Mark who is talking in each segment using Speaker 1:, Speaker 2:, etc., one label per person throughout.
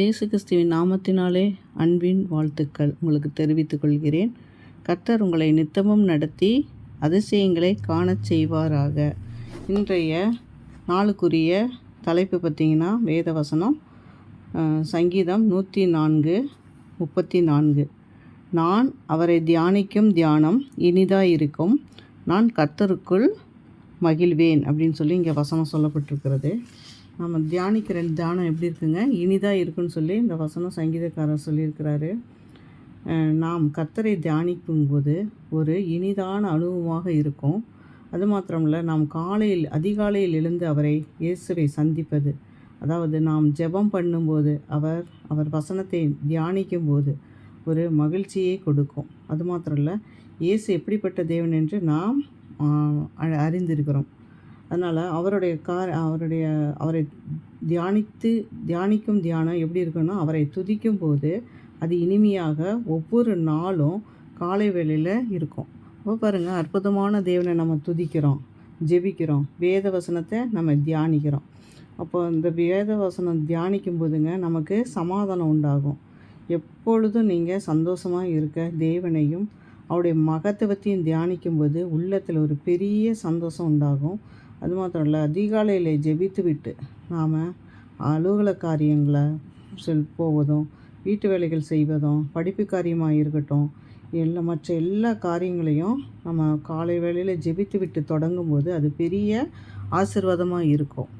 Speaker 1: இயேசு கிறிஸ்துவின் நாமத்தினாலே அன்பின் வாழ்த்துக்கள் உங்களுக்கு தெரிவித்துக் கொள்கிறேன். கர்த்தர் உங்களை நித்தமும் நடத்தி அதிசயங்களை காணச் செய்வாராக. இன்றைய நாளுக்குரிய தலைப்பு பார்த்திங்கன்னா வேதவசனம் சங்கீதம் நூற்றி நான்கு முப்பத்தி நான்கு நான் அவரை தியானிக்கும் தியானம் இனிதாக இருக்கும் நான் கர்த்தருக்குள் மகிழ்வேன் அப்படின்னு சொல்லி இங்கே வசனம் சொல்லப்பட்டிருக்கிறது. நம்ம தியானிக்கிற தியானம் எப்படி இருக்குங்க? இனிதாக இருக்குன்னு சொல்லி இந்த வசனம் சங்கீதக்காரர் சொல்லியிருக்கிறாரு. நாம் கத்தரை தியானிக்கும் போது ஒரு இனிதான அனுபவமாக இருக்கும். அது மாத்திரமில்ல நாம் காலையில் அதிகாலையில் எழுந்து அவரை இயேசுவை சந்திப்பது அதாவது நாம் ஜெபம் பண்ணும்போது அவர் அவர் வசனத்தை தியானிக்கும் போது ஒரு மகிழ்ச்சியை கொடுக்கும். அது மாத்திரம் இல்லை இயேசு எப்படிப்பட்ட தேவன் என்று நாம் அறிந்திருக்கிறோம். அதனால் அவருடைய கார் அவருடைய அவரை தியானித்து தியானிக்கும் தியானம் எப்படி இருக்குன்னா அவரை துதிக்கும் போது அது இனிமையாக ஒவ்வொரு நாளும் காலை வேளையில் இருக்கும். அப்போ பாருங்கள் அற்புதமான தேவனை நம்ம துதிக்கிறோம் ஜெபிக்கிறோம் வேத வசனத்தை நம்ம தியானிக்கிறோம். அப்போ இந்த வேத வசனம் தியானிக்கும் போதுங்க நமக்கு சமாதானம் உண்டாகும். எப்பொழுதும் நீங்கள் சந்தோஷமாக இருக்க தேவனையும் அவருடைய மகத்துவத்தையும் தியானிக்கும்போது உள்ளத்தில் ஒரு பெரிய சந்தோஷம் உண்டாகும். அது மாத்திரம் இல்லை அதிகாலையில் ஜெபித்து விட்டு நாம் அலுவலக காரியங்களை செல் போவதும் வீட்டு வேலைகள் செய்வதும் படிப்பு காரியமாக இருக்கட்டும் எல்லா மற்ற எல்லா காரியங்களையும் நம்ம காலை வேளையில் ஜெபித்து விட்டு தொடங்கும்போது அது பெரிய ஆசிர்வாதமாக இருக்கும்.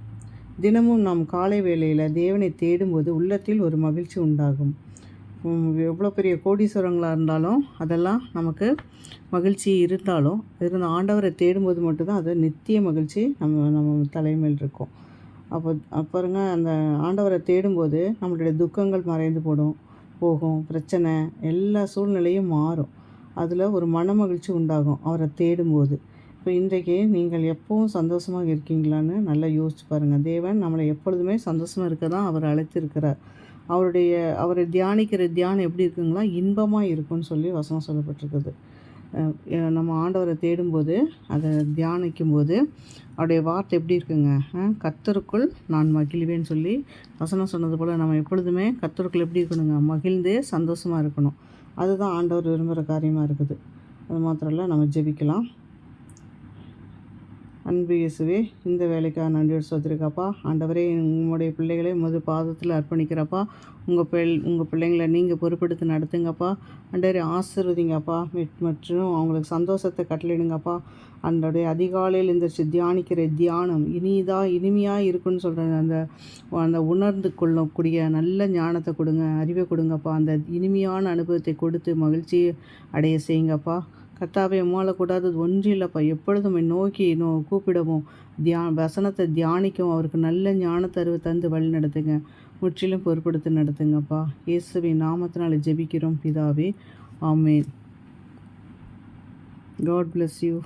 Speaker 1: தினமும் நாம் காலை வேளையில் தேவனை தேடும்போது உள்ளத்தில் ஒரு மகிழ்ச்சி உண்டாகும். எவ்வளோ பெரிய கோடீஸ்வரங்களாக இருந்தாலும் அதெல்லாம் நமக்கு மகிழ்ச்சி இருந்தாலும் இருந்த ஆண்டவரை தேடும்போது மட்டும்தான் அது நித்திய மகிழ்ச்சி நம்ம நம்ம தலைமையில் இருக்கும். அப்போ அப்புறங்க அந்த ஆண்டவரை தேடும்போது நம்மளுடைய துக்கங்கள் மறைந்து போடும் போகும் பிரச்சனை எல்லா சூழ்நிலையும் மாறும். அதில் ஒரு மன மகிழ்ச்சி உண்டாகும் அவரை தேடும்போது. இப்போ இன்றைக்கு நீங்கள் எப்பவும் சந்தோஷமாக இருக்கீங்களான்னு நல்லா யோசிச்சு பாருங்கள் தேவன் நம்மளை எப்பொழுதுமே சந்தோஷமாக இருக்க தான் அவர் அழைத்திருக்கிறார். அவருடைய அவரை தியானிக்கிற தியானம் எப்படி இருக்குங்களா? இன்பமாக இருக்கும்னு சொல்லி வசனம் சொல்லப்பட்டிருக்குது. நம்ம ஆண்டவரை தேடும்போது அதை தியானிக்கும் போது அவருடைய வார்த்தை எப்படி இருக்குங்க? கத்தருக்குள் நான் மகிழ்வேன்னு சொல்லி வசனம் சொன்னது போல் நம்ம எப்பொழுதுமே கத்தருக்குள் எப்படி இருக்கணுங்க? மகிழ்ந்தே சந்தோஷமாக இருக்கணும். அதுதான் ஆண்டவர் விரும்புகிற காரியமாக இருக்குது. அது மாத்திரம் இல்லை நம்ம ஜெபிக்கலாம். அன்பு இயேசுவே இந்த வேலைக்காக நன்றியோடு சோத்திருக்காப்பா. ஆண்டவரே உங்களுடைய பிள்ளைகளை முது பாதத்தில் அர்ப்பணிக்கிறப்பா. உங்கள் பிள் உங்கள் பிள்ளைங்களை நீங்கள் பொறுப்படுத்தி நடத்துங்கப்பா. ஆண்டவரே ஆசிர்வதிங்கப்பா. மற்றும் அவங்களுக்கு சந்தோஷத்தை கட்டளிடுங்கப்பா அந்தோடைய அதிகாலையில் இந்த தியானிக்கிற தியானம் இனிதாக இனிமையாக இருக்குன்னு சொல்கிற அந்த அந்த உணர்ந்து கொள்ளக்கூடிய நல்ல ஞானத்தை கொடுங்க அறிவை கொடுங்கப்பா. அந்த இனிமையான அனுபவத்தை கொடுத்து மகிழ்ச்சி அடைய செய்யுங்கப்பா. கர்த்தாவை ஒன்றும் இல்லைப்பா. எப்பொழுதும் நோக்கி நோ கூப்பிடவும் தியா வசனத்தை தியானிக்கும் அவருக்கு நல்ல ஞானத்தருவு தந்து வழி நடத்துங்க. முற்றிலும் பொறுப்படுத்தி நடத்துங்கப்பா. இயேசுவின் நாமத்தினால ஜெபிக்கிறோம் பிதாவே. ஆமேன். God bless you